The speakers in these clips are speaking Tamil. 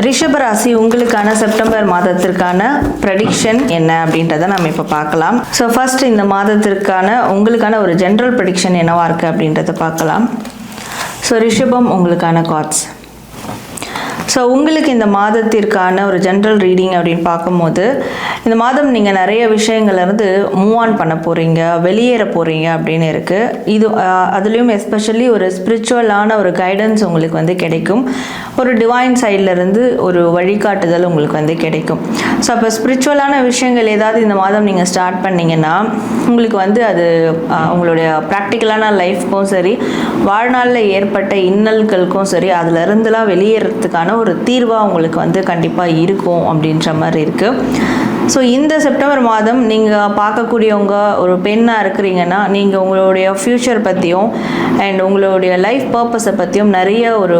ரிஷபராசி உங்களுக்கான செப்டம்பர் மாதத்திற்கான ப்ரெடிக்ஷன் என்ன அப்படின்றத நம்ம இப்போ பார்க்கலாம். ஸோ ஃபர்ஸ்ட் இந்த மாதத்திற்கான உங்களுக்கான ஒரு ஜென்ரல் ப்ரெடிக்ஷன் என்னவா இருக்குது அப்படின்றத பார்க்கலாம். ஸோ ரிஷபம் உங்களுக்கான கார்ட்ஸ் ஸோ உங்களுக்கு இந்த மாதத்திற்கான ஒரு ஜென்ரல் ரீடிங் அப்படின்னு பார்க்கும்போது இந்த மாதம் நீங்கள் நிறைய விஷயங்கள்லேருந்து மூவ் ஆன் பண்ண போகிறீங்க வெளியேற போகிறீங்க அப்படின்னு இருக்குது இது அதுலேயும் எஸ்பெஷலி ஒரு ஸ்பிரிச்சுவலான ஒரு கைடன்ஸ் உங்களுக்கு வந்து கிடைக்கும். ஒரு டிவைன் சைட்லேருந்து ஒரு வழிகாட்டுதல் உங்களுக்கு வந்து கிடைக்கும். ஸோ அப்போ ஸ்பிரிச்சுவலான விஷயங்கள் ஏதாவது இந்த மாதம் நீங்கள் ஸ்டார்ட் பண்ணிங்கன்னா உங்களுக்கு வந்து அது உங்களுடைய ப்ராக்டிக்கலான லைஃப்க்கும் சரி வாழ்நாளில் ஏற்பட்ட இன்னல்களுக்கும் சரி அதுலேருந்துலாம் வெளியேறதுக்கான அதுக்கான ஒரு தீர்வாக உங்களுக்கு வந்து கண்டிப்பாக இருக்கும் அப்படின்ற மாதிரி இருக்குது ஸோ இந்த செப்டம்பர் மாதம் நீங்கள் பார்க்கக்கூடியவங்க ஒரு பெண்ணாக இருக்கிறீங்கன்னா நீங்கள் உங்களுடைய ஃப்யூச்சர் பற்றியும் அண்ட் உங்களுடைய லைஃப் பர்பஸை பற்றியும் நிறைய ஒரு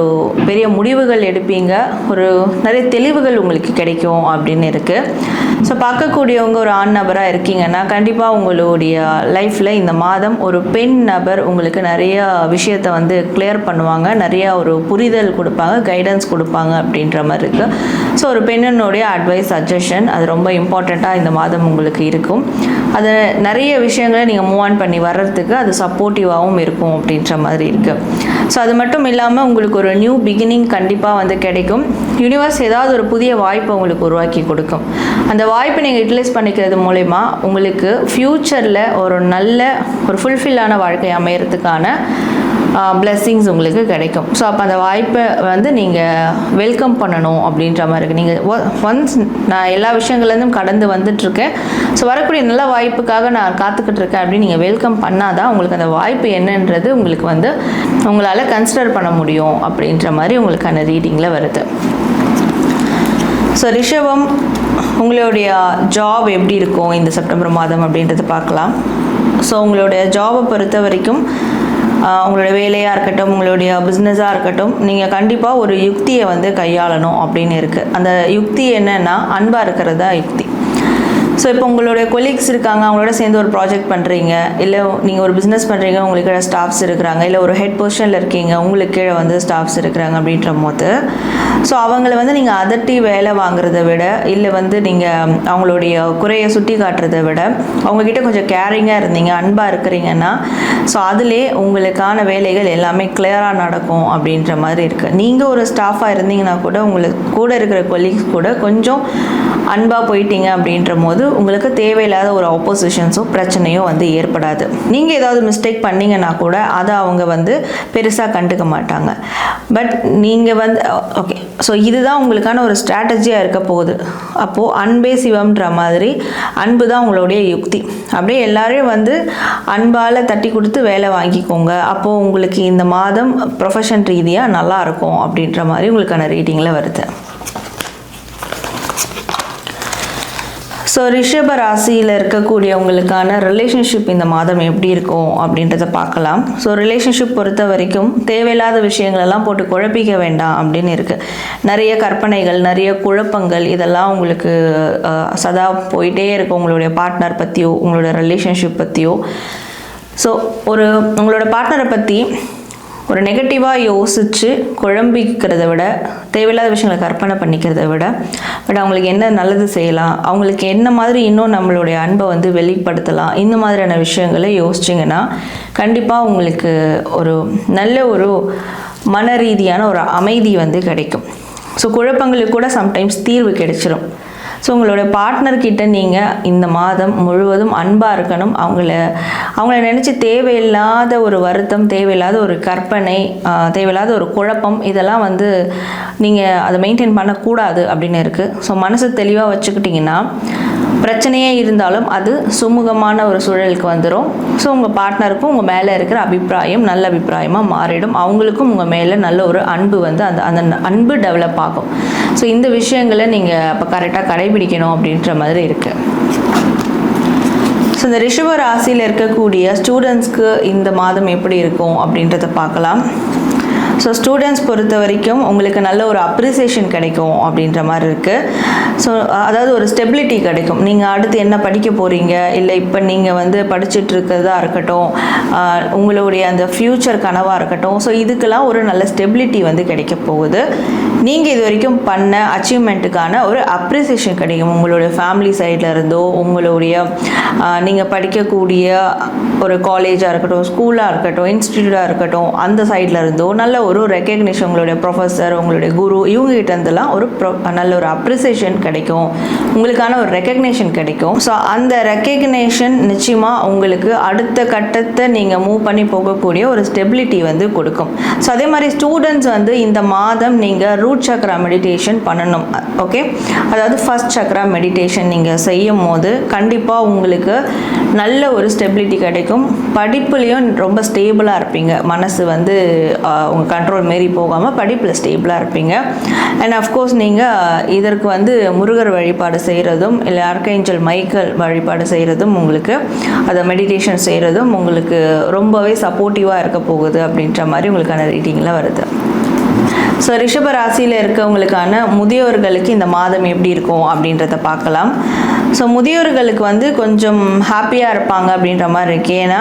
பெரிய முடிவுகள் எடுப்பீங்க. ஒரு நிறைய தெளிவுகள் உங்களுக்கு கிடைக்கும் அப்படின்னு இருக்குது ஸோ பார்க்கக்கூடியவங்க ஒரு ஆண் நபராக இருக்கீங்கன்னா கண்டிப்பாக உங்களுடைய லைஃப்பில் இந்த மாதம் ஒரு பெண் நபர் உங்களுக்கு நிறைய விஷயத்தை வந்து கிளியர் பண்ணுவாங்க. நிறைய ஒரு புரிதல் கொடுப்பாங்க கைடன்ஸ் கொடுப்பாங்க. அப்படின்ற மாதிரி இருக்குது ஸோ ஒரு பெண்ணினுடைய அட்வைஸ் சஜஷன் அது ரொம்ப இம்பார்ட்டண்ட்டாக இந்த மாதம் உங்களுக்கு இருக்கும். அது நிறைய விஷயங்களை நீங்கள் மூவ் ஆன் பண்ணி வர்றதுக்கு அது சப்போர்ட்டிவாகவும் இருக்கும் அப்படின்ற மாதிரி இருக்குது ஸோ அது மட்டும் இல்லாமல் உங்களுக்கு ஒரு நியூ பிகினிங் கண்டிப்பாக வந்து கிடைக்கும். யூனிவர்ஸ் ஏதாவது ஒரு புதிய வாய்ப்பை உங்களுக்கு உருவாக்கி கொடுக்கும். அந்த வாய்ப்பை நீங்கள் யூட்டிலைஸ் பண்ணிக்கிறது மூலயமா உங்களுக்கு ஃப்யூச்சரில் ஒரு நல்ல ஒரு ஃபுல்ஃபில்லான வாழ்க்கை அமையறதுக்கான பிளெஸ்ஸிங்ஸ் உங்களுக்கு கிடைக்கும். ஸோ அப்போ அந்த வாய்ப்பை வந்து நீங்கள் வெல்கம் பண்ணணும் அப்படின்ற மாதிரி இருக்குது நீங்கள் ஒன்ஸ் நான் எல்லா விஷயங்கள்லேருந்தும் கடந்து வந்துட்டுருக்கேன் ஸோ வரக்கூடிய நல்ல வாய்ப்புக்காக நான் காத்துக்கிட்டு இருக்கேன் அப்படின்னு நீங்கள் வெல்கம் பண்ணாதான் உங்களுக்கு அந்த வாய்ப்பு என்னன்றது உங்களுக்கு வந்து உங்களால் கன்சிடர் பண்ண முடியும் அப்படின்ற மாதிரி உங்களுக்கான ரீடிங்கில் வருது. ஸோ ரிஷபம் உங்களுடைய ஜாப் எப்படி இருக்கும் இந்த செப்டம்பர் மாதம் அப்படின்றத பார்க்கலாம். ஸோ உங்களுடைய ஜாபை பொறுத்த வரைக்கும் உங்களுடைய வேலையாக இருக்கட்டும் உங்களுடைய பிஸ்னஸாக இருக்கட்டும் நீங்கள் கண்டிப்பாக ஒரு யுக்தியை வந்து கையாளணும் அப்படின்னு இருக்குது அந்த யுக்தி என்னன்னா அன்பாக இருக்கிறது தான் யுக்தி. ஸோ இப்போ உங்களுடைய கொலீக்ஸ் இருக்காங்க அவங்களோட சேர்ந்து ஒரு ப்ராஜெக்ட் பண்ணுறீங்க இல்லை நீங்கள் ஒரு பிஸ்னஸ் பண்ணுறீங்க உங்களுக்கு ஸ்டாஃப்ஸ் இருக்கிறாங்க இல்லை ஒரு ஹெட் பொசிஷனில் இருக்கீங்க உங்களுக்கு கீழே வந்து ஸ்டாஃப்ஸ் இருக்கிறாங்க அப்படின்ற போது ஸோ அவங்கள வந்து நீங்கள் அதட்டி வேலை வாங்குறத விட இல்லை வந்து நீங்கள் அவங்களுடைய குறையை சுட்டி காட்டுறதை விட அவங்கக்கிட்ட கொஞ்சம் கேரிங்காக இருந்தீங்க அன்பாக இருக்கிறீங்கன்னா ஸோ அதிலே உங்களுக்கான வேலைகள் எல்லாமே கிளியராக நடக்கும் அப்படின்ற மாதிரி இருக்குது நீங்கள் ஒரு ஸ்டாஃபாக இருந்தீங்கன்னா கூட உங்களுக்கு கூட இருக்கிற கொலீக்ஸ் கூட கொஞ்சம் அன்பாக போயிட்டீங்க அப்படின்ற போது உங்களுக்கு தேவையில்லாத ஒரு ஆப்போசிஷன்ஸோ பிரச்சனையோ வந்து ஏற்படாது. நீங்கள் ஏதாவது மிஸ்டேக் பண்ணீங்கன்னா கூட அதை அவங்க வந்து பெருசாக கண்டுக்க மாட்டாங்க. பட் நீங்கள் வந்து ஓகே ஸோ இதுதான் உங்களுக்கான ஒரு ஸ்ட்ராட்டஜியாக இருக்க போகுது. அப்போது அன்பே சிவம்ன்ற மாதிரி அன்பு தான் உங்களுடைய யுக்தி. அப்படியே எல்லாரையும் வந்து அன்பால் தட்டி கொடுத்து வேலை வாங்கிக்கோங்க. அப்போது உங்களுக்கு இந்த மாதம் ப்ரொஃபஷன் ரீதியாக நல்லாயிருக்கும் அப்படின்ற மாதிரி உங்களுக்கான ரீடிங்கில் வருது. ஸோ ரிஷப ராசியில் இருக்கக்கூடியவங்களுக்கான ரிலேஷன்ஷிப் இந்த மாதம் எப்படி இருக்கும் அப்படின்றத பார்க்கலாம். ஸோ ரிலேஷன்ஷிப் பொறுத்த வரைக்கும் தேவையில்லாத விஷயங்களெல்லாம் போட்டு குழப்பிக்க வேண்டாம் அப்படின்னு இருக்குது நிறைய கற்பனைகள் நிறைய குழப்பங்கள் இதெல்லாம் உங்களுக்கு சதா போயிட்டே இருக்கும். உங்களுடைய பார்ட்னர் பற்றியோ உங்களோட ரிலேஷன்ஷிப் பற்றியோ ஸோ ஒரு உங்களோட பார்ட்னரை பற்றி ஒரு நெகட்டிவாக யோசித்து குழம்பிக்கிறத விட தேவையில்லாத விஷயங்களை கற்பனை பண்ணிக்கிறத விட பட் அவங்களுக்கு என்ன நல்லது செய்யலாம் அவங்களுக்கு என்ன மாதிரி இன்னும் நம்மளுடைய அன்பை வந்து வெளிப்படுத்தலாம் இந்த மாதிரியான விஷயங்களை யோசிச்சிங்கன்னா கண்டிப்பாக உங்களுக்கு ஒரு நல்ல ஒரு மன ரீதியான ஒரு அமைதி வந்து கிடைக்கும். ஸோ குழப்பங்களுக்கு கூட சம்டைம்ஸ் தீர்வு கிடைச்சிரும். ஸோ உங்களோட பார்ட்னர்கிட்ட நீங்கள் இந்த மாதம் முழுவதும் அன்பாக இருக்கணும். அவங்கள அவங்கள நினச்சி தேவையில்லாத ஒரு வருத்தம் தேவையில்லாத ஒரு கற்பனை தேவையில்லாத ஒரு குழப்பம் இதெல்லாம் வந்து நீங்கள் அதை மெயின்டைன் பண்ணக்கூடாது அப்படின்னு இருக்குது ஸோ மனசு தெளிவாக வச்சுக்கிட்டிங்கன்னா பிரச்சனையே இருந்தாலும் அது சுமூகமான ஒரு சூழலுக்கு வந்துடும் ஸோ உங்கள் பார்ட்னருக்கும் உங்கள் மேலே இருக்கிற அபிப்பிராயம் நல்ல அபிப்பிராயமாக மாறிடும். அவங்களுக்கும் உங்கள் மேலே நல்ல ஒரு அன்பு வந்து அந்த அந்த அன்பு டெவலப் ஆகும். ஸோ இந்த விஷயங்களை நீங்கள் அப்போ கரெக்டாக கடைபிடிக்கணும் அப்படின்ற மாதிரி இருக்குது ஸோ இந்த ரிஷப ராசியில் இருக்கக்கூடிய ஸ்டூடெண்ட்ஸ்க்கு இந்த மாதம் எப்படி இருக்கும் அப்படின்றத பார்க்கலாம். ஸோ ஸ்டூடெண்ட்ஸ் பொறுத்த வரைக்கும் உங்களுக்கு நல்ல ஒரு அப்ரிசியேஷன் கிடைக்கும் அப்படின்ற மாதிரி இருக்குது ஸோ அதாவது ஒரு ஸ்டெபிலிட்டி கிடைக்கும். நீங்கள் அடுத்து என்ன படிக்க போகிறீங்க இல்லை இப்போ நீங்கள் வந்து படிச்சுட்டு இருக்கிறதா இருக்கட்டும் உங்களுடைய அந்த ஃப்யூச்சர் கனவாக இருக்கட்டும். ஸோ இதுக்கெல்லாம் ஒரு நல்ல ஸ்டெபிலிட்டி வந்து கிடைக்க போகுது. நீங்கள் இது வரைக்கும் பண்ண அச்சீவ்மெண்ட்டுக்கான ஒரு அப்ரிசியேஷன் கிடைக்கும். உங்களுடைய ஃபேமிலி சைடில் இருந்தோ உங்களுடைய நீங்கள் படிக்கக்கூடிய ஒரு காலேஜாக இருக்கட்டும் ஸ்கூலாக இருக்கட்டும் இன்ஸ்டியூட்டாக இருக்கட்டும் அந்த சைடில் இருந்தோ நல்ல ஒரு ரெக்கக்னிஷன் உங்களுடைய ப்ரொஃபஸர் உங்களுடைய குரு இவங்ககிட்ட இருந்தெல்லாம் ஒரு நல்ல ஒரு அப்ரிசியேஷன் கிடைக்கும். உங்களுக்கான ஒரு ரெக்கக்னேஷன் கிடைக்கும். ஸோ அந்த ரெக்கக்னேஷன் நிச்சயமாக உங்களுக்கு அடுத்த கட்டத்தை நீங்கள் மூவ் பண்ணி போகக்கூடிய ஒரு ஸ்டெபிலிட்டி வந்து கொடுக்கும். ஸோ அதே மாதிரி ஸ்டூடெண்ட்ஸ் வந்து இந்த மாதம் நீங்கள் ரூட் சக்ரா மெடிடேஷன் பண்ணணும். ஓகே அதாவது ஃபர்ஸ்ட் சக்ரா மெடிடேஷன் நீங்கள் செய்யும் போது கண்டிப்பாக உங்களுக்கு நல்ல ஒரு ஸ்டெபிலிட்டி கிடைக்கும். படிப்புலேயும் ரொம்ப ஸ்டேபிளாக இருப்பீங்க. மனசு வந்து உங்கள் கண்ட்ரோல் மாரி போகாமல் படிப்பில் ஸ்டேபிளாக இருப்பீங்க. அண்ட் அஃப்கோர்ஸ் நீங்கள் இதற்கு வந்து முருகர் வழிபாடு செய்கிறதும் இல்லை ஆர்கேஞ்சல் மைக்கேல் வழிபாடு செய்கிறதும் உங்களுக்கு அதை மெடிடேஷன் செய்கிறதும் உங்களுக்கு ரொம்பவே சப்போர்ட்டிவாக இருக்க போகுது அப்படின்ற மாதிரி உங்களுக்கான ரீடிங்கில் வருது. ஸோ ரிஷப ராசியில் இருக்கவங்களுக்கான முதியோர்களுக்கு இந்த மாதம் எப்படி இருக்கும் அப்படின்றத பார்க்கலாம். ஸோ முதியோர்களுக்கு வந்து கொஞ்சம் ஹாப்பியாக இருப்பாங்க அப்படின்ற மாதிரி இருக்கு. ஏன்னா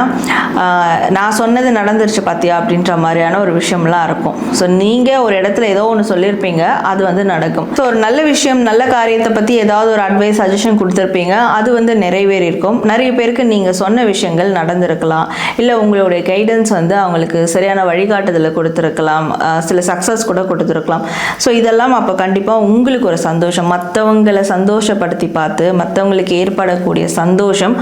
நான் சொன்னது நடந்துருச்சு பார்த்தியா அப்படின்ற மாதிரியான ஒரு விஷயம்லாம் இருக்கும். ஸோ நீங்கள் ஒரு இடத்துல ஏதோ ஒன்று சொல்லியிருப்பீங்க அது வந்து நடக்கும். ஸோ ஒரு நல்ல விஷயம் நல்ல காரியத்தை பற்றி ஏதாவது ஒரு அட்வைஸ் சஜஷன் கொடுத்துருப்பீங்க அது வந்து நிறைவேறி இருக்கும் நிறைய பேருக்கு நீங்கள் சொன்ன விஷயங்கள் நடந்திருக்கலாம். இல்லை உங்களுடைய கைடன்ஸ் வந்து அவங்களுக்கு சரியான வழிகாட்டுதலை கொடுத்துருக்கலாம். சில சக்ஸஸ் கூட கொடுத்துருக்கலாம். ஸோ இதெல்லாம் அப்போ கண்டிப்பாக உங்களுக்கு ஒரு சந்தோஷம். மற்றவங்களை சந்தோஷப்படுத்தி பார்த்து மற்ற மற்றவங்களுக்கு ஏற்படக்கூடிய சந்தோஷம்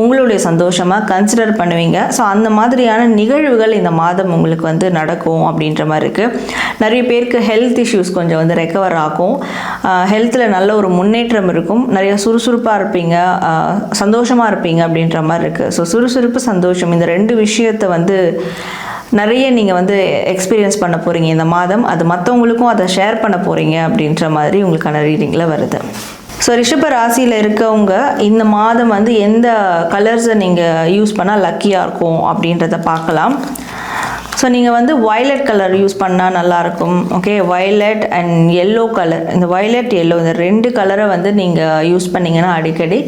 உங்களுடைய சந்தோஷமாக கன்சிடர் பண்ணுவீங்க. ஸோ அந்த மாதிரியான நிகழ்வுகள் இந்த மாதம் உங்களுக்கு வந்து நடக்கும் அப்படின்ற மாதிரி இருக்குது நிறைய பேருக்கு ஹெல்த் இஷ்யூஸ் கொஞ்சம் வந்து ரெக்கவர் ஆகும். ஹெல்த்தில் நல்ல ஒரு முன்னேற்றம் இருக்கும். நிறைய சுறுசுறுப்பாக இருப்பீங்க. சந்தோஷமாக இருப்பீங்க அப்படின்ற மாதிரி இருக்குது ஸோ சுறுசுறுப்பு சந்தோஷம் இந்த ரெண்டு விஷயத்தை வந்து நிறைய நீங்கள் வந்து எக்ஸ்பீரியன்ஸ் பண்ண போகிறீங்க இந்த மாதம். அது மற்றவங்களுக்கும் அதை ஷேர் பண்ண போகிறீங்க அப்படின்ற மாதிரி உங்களுக்கான ரீடிங்கில் வருது. ஸோ ரிஷப ராசியில் இருக்கவங்க இந்த மாதம் வந்து எந்த கலர்ஸை நீங்கள் யூஸ் பண்ணால் லக்கியாக இருக்கும் அப்படின்றத பார்க்கலாம். ஸோ நீங்கள் வந்து வயலட் கலர் யூஸ் பண்ணால் நல்லாயிருக்கும் okay violet and yellow colour இந்த வயலட் எல்லோ இந்த ரெண்டு கலரை வந்து நீங்கள் யூஸ் பண்ணீங்கன்னா அடிக்கடி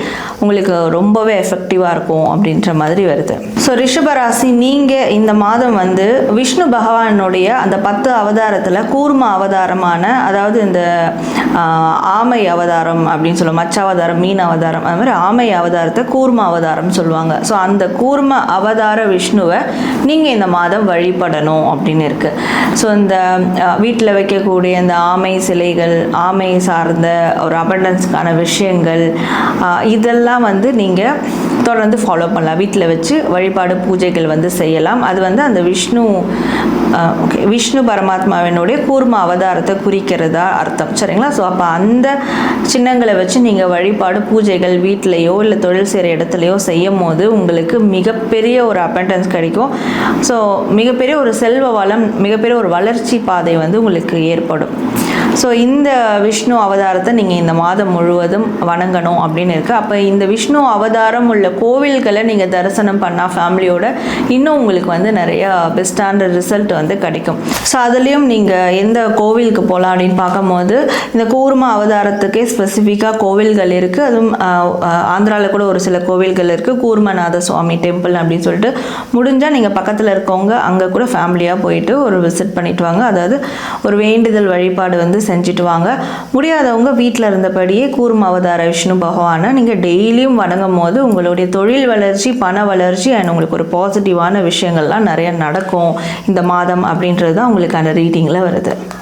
உங்களுக்கு ரொம்பவே எஃபெக்டிவாக இருக்கும் அப்படின்ற மாதிரி வருது. ஸோ ரிஷபராசி நீங்கள் இந்த மாதம் வந்து விஷ்ணு பகவானுடைய அந்த பத்து அவதாரத்தில் கூர்ம அவதாரமான அதாவது இந்த ஆமை அவதாரம் அப்படின்னு சொல்லுவோம். மச்ச அவதாரம் மீன் அவதாரம் அது மாதிரி ஆமை அவதாரத்தை கூர்ம அவதாரம் சொல்லுவாங்க. ஸோ அந்த கூர்ம அவதார விஷ்ணுவை நீங்கள் இந்த மாதம் வழி வழிபடணும் அப்படின்னு இருக்குது ஸோ இந்த வீட்டில் வைக்கக்கூடிய இந்த ஆமை சிலைகள் ஆமை சார்ந்த ஒரு அபண்டன்ஸ்க்கான விஷயங்கள் இதெல்லாம் வந்து நீங்கள் தொடர்ந்து ஃபாலோ பண்ணலாம். வீட்டில் வச்சு வழிபாடு பூஜைகள் வந்து செய்யலாம். அது வந்து அந்த விஷ்ணு ஓகே விஷ்ணு பரமாத்மாவினுடைய கூர்ம அவதாரத்தை குறிக்கிறதா அர்த்தம். சரிங்களா? ஸோ அப்போ அந்த சின்னங்களை வச்சு நீங்கள் வழிபாடு பூஜைகள் வீட்டிலையோ இல்லை தொழில் செய்கிற இடத்துலையோ செய்யும் போது உங்களுக்கு மிகப்பெரிய ஒரு அப்பண்டன்ஸ் கிடைக்கும். ஸோ மிகப்பெரிய ஒரு செல்வ வளம் மிகப்பெரிய ஒரு வளர்ச்சி பாதை வந்து உங்களுக்கு ஏற்படும். ஸோ இந்த விஷ்ணு அவதாரத்தை நீங்கள் இந்த மாதம் முழுவதும் வணங்கணும் அப்படின்னு இருக்குது அப்போ இந்த விஷ்ணு அவதாரம் உள்ள கோவில்களை நீங்கள் தரிசனம் பண்ணால் ஃபேமிலியோட இன்னும் உங்களுக்கு வந்து நிறையா பெஸ்டான ரிசல்ட் வந்து கிடைக்கும். ஸோ அதுலேயும் நீங்கள் எந்த கோவிலுக்கு போகலாம் அப்படின்னு பார்க்கும்போது இந்த கூர்மா அவதாரத்துக்கே ஸ்பெசிஃபிக்காக கோவில்கள் இருக்குது அதுவும் ஆந்திராவில் கூட ஒரு சில கோவில்கள் இருக்குது கூர்மநாத சுவாமி டெம்பிள் அப்படின்னு சொல்லிட்டு முடிஞ்சால் நீங்கள் பக்கத்தில் இருக்கவங்க அங்கே கூட ஃபேமிலியாக போயிட்டு ஒரு விசிட் பண்ணிட்டு வாங்க. அதாவது ஒரு வேண்டுதல் வழிபாடு வந்து செஞ்சுட்டு வாங்க முடியாதவங்க வீட்டில் இருந்தபடியே கூர்ம அவதார விஷ்ணு பகவானை நீங்கள் டெய்லியும் வணங்கும் போது உங்களுடைய தொழில் வளர்ச்சி பண வளர்ச்சி அண்ட் உங்களுக்கு ஒரு பாசிட்டிவான விஷயங்கள்லாம் நிறைய நடக்கும். இந்த மாதம் அப்படின்றது தான் உங்களுக்கான ரீடிங்கில் வருது.